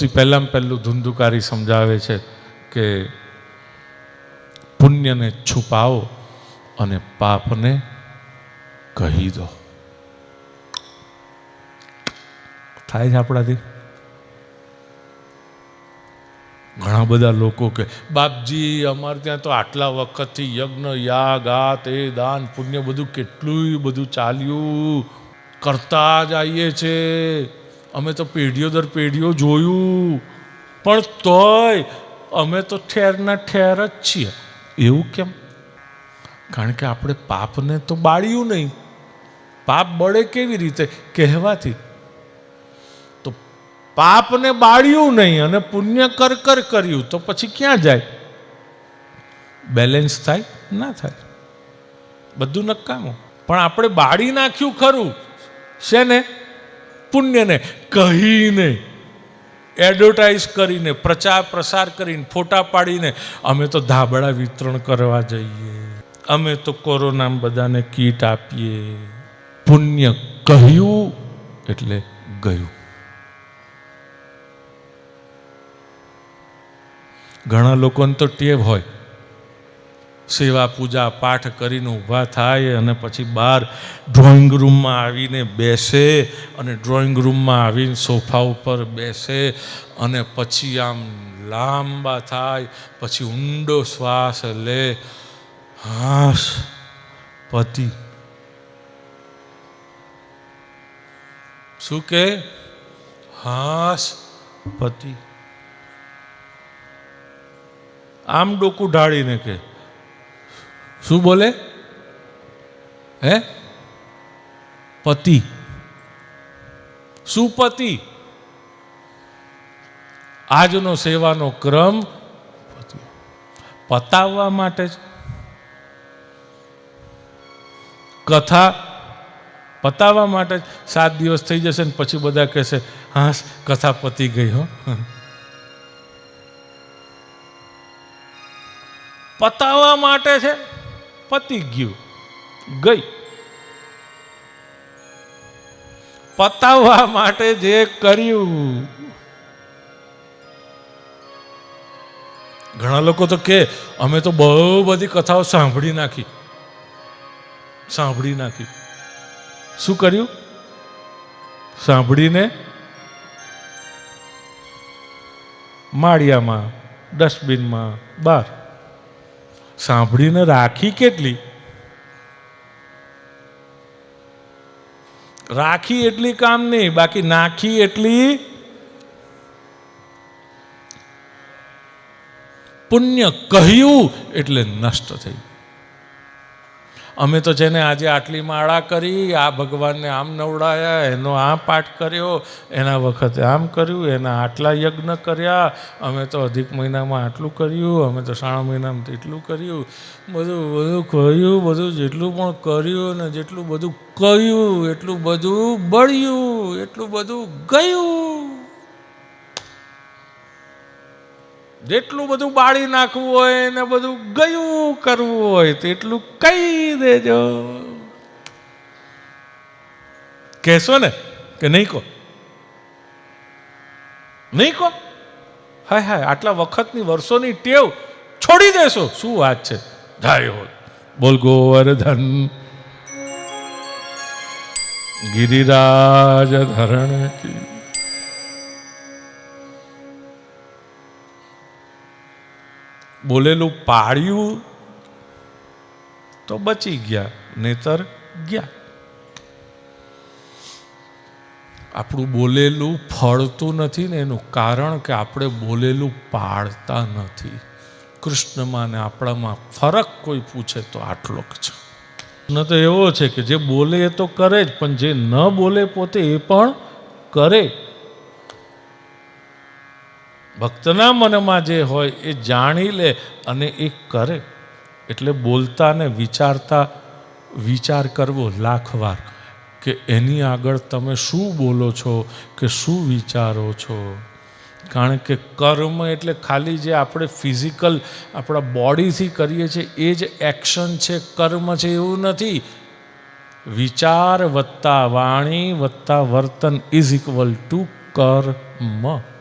સૌથી પહેલાં પહેલું ધુંધુકારી સમજાવે છે કે પુણ્યને છુપાવો અને પાપને કહી દો. થાય છે આપણાથી? ઘણા બધા લોકો કે, બાપજી, અમારે ત્યાં તો આટલા વખતથી યજ્ઞ, યાગ આ તે દાન, પુણ્ય બધું કેટલું બધું ચાલ્યું. કરતા જ આવીએ છે. અમે તો પેઢીઓ દર પેઢીઓ જોયું. પણ તોય અમે તો ઠેરના ઠેર જ છીએ. એવું કેમ? કારણ કે આપણે પાપને તો બાળ્યું નહીં. પાપ બળે કેવી રીતે? કહેવાથી. તો પાપને બાળ્યું નહીં અને પુણ્ય કર કર કર્યું, તો પછી ક્યાં જાય? બેલેન્સ થાય? ના થાય. બધું નકામું. પણ આપણે બાળી નાખ્યું ખરું. શેને? પુણ્યને કહીને એડવર્ટાઇઝ કરીને, પ્રચાર પ્રસાર કરીને, ફોટા પાડીને અમે તો ધાબળા વિતરણ કરવા જઈએ. અમે તો કોરોના બધાને કીટ આપીએ. પુણ્ય કહ્યું એટલે ગયું. ઘણા લોકોને તો ટેવ હોય. સેવા પૂજા પાઠ કરીને ઊભા થાય અને પછી બહાર ડ્રોઈંગ રૂમમાં આવીને બેસે અને ડ્રોઈંગ રૂમમાં આવીને સોફા ઉપર બેસે અને પછી આમ લાંબા થાય, પછી ઊંડો શ્વાસ લે. હાશ પતિ. શું કે? હાશ પતિ. આમ ડોકું ઢાળીને કે. શું બોલે? હે? પતિ. સુપતિ આજનો સેવાનો ક્રમ પતાવવા માટે જ. કથા પતાવવા માટે સાત દિવસ થઈ જશે ને પછી બધા કહેશે, હા, કથા પતી ગઈ હો. પતાવવા માટે છે. પતી ગયું. ગઈ. પતાવવા માટે જે કર્યું. ઘણા લોકો તો કે, અમે તો બહુ બધી કથાઓ સાંભળી નાખી. સાંભળી નાખી. શું કર્યું? સાંભળીને માળિયામાં, ડસ્ટબિનમાં બહાર. સાંભળીને રાખી કેટલી? રાખી એટલી કામ નહીં, બાકી નાખી એટલી પુણ્ય કહ્યું એટલે નષ્ટ થઈ અમે તો જેને આજે આટલી માળા કરી, આ ભગવાનને આમ નવડાયા, એનો આ પાઠ કર્યો, એના વખતે આમ કર્યું, એના આટલા યજ્ઞ કર્યા, અમે તો અધિક મહિનામાં આટલું કર્યું, અમે તો શ્રાવણ મહિનામાં તેટલું કર્યું, બધું બધું કહ્યું બધું જેટલું પણ કર્યું ને જેટલું બધું કહ્યું એટલું બધું બળ્યું, એટલું બધું ગયું. જેટલું બધું બાળી નાખવું હોય ને બધું ગયું કરવું હોય, તેટલું કહી દેજો. કહેશો ને કે નહીં કહો? નહીં કહો? હાય હાય, આટલા વખતની વર્ષોની ટેવ છોડી દેશો. શું વાત છે? જાય હો બોલ ગોવર્ધન. ગિરિરાજ ધરણ કી. બોલેલું પાડ્યું તો બચી ગયા, નહીતર ગયા. આપણું બોલેલું ફળતું નથી ને એનું કારણ કે આપણે બોલેલું પાડતા નથી. કૃષ્ણમાં ને આપણામાં ફરક કોઈ પૂછે તો આટલો જ છે. ન તો એવો છે કે જે બોલે એ તો કરે જ, પણ જે ન બોલે પોતે એ પણ કરે. ભક્તના મનમાં જે હોય એ જાણી લે અને એ કરે. એટલે બોલતા ને વિચારતા વિચાર કરવો લાખ વાર કે એની આગળ તમે શું બોલો છો કે શું વિચારો છો? કારણ કે કર્મ એટલે ખાલી જે આપણે ફિઝિકલ આપણા બોડીથી કરીએ છીએ એ જ એક્શન છે, કર્મ છે એવું નથી. વિચાર વત્તા વાણી વત્તા વર્તન ઇઝ ઇક્વલ ટુ કર્મ.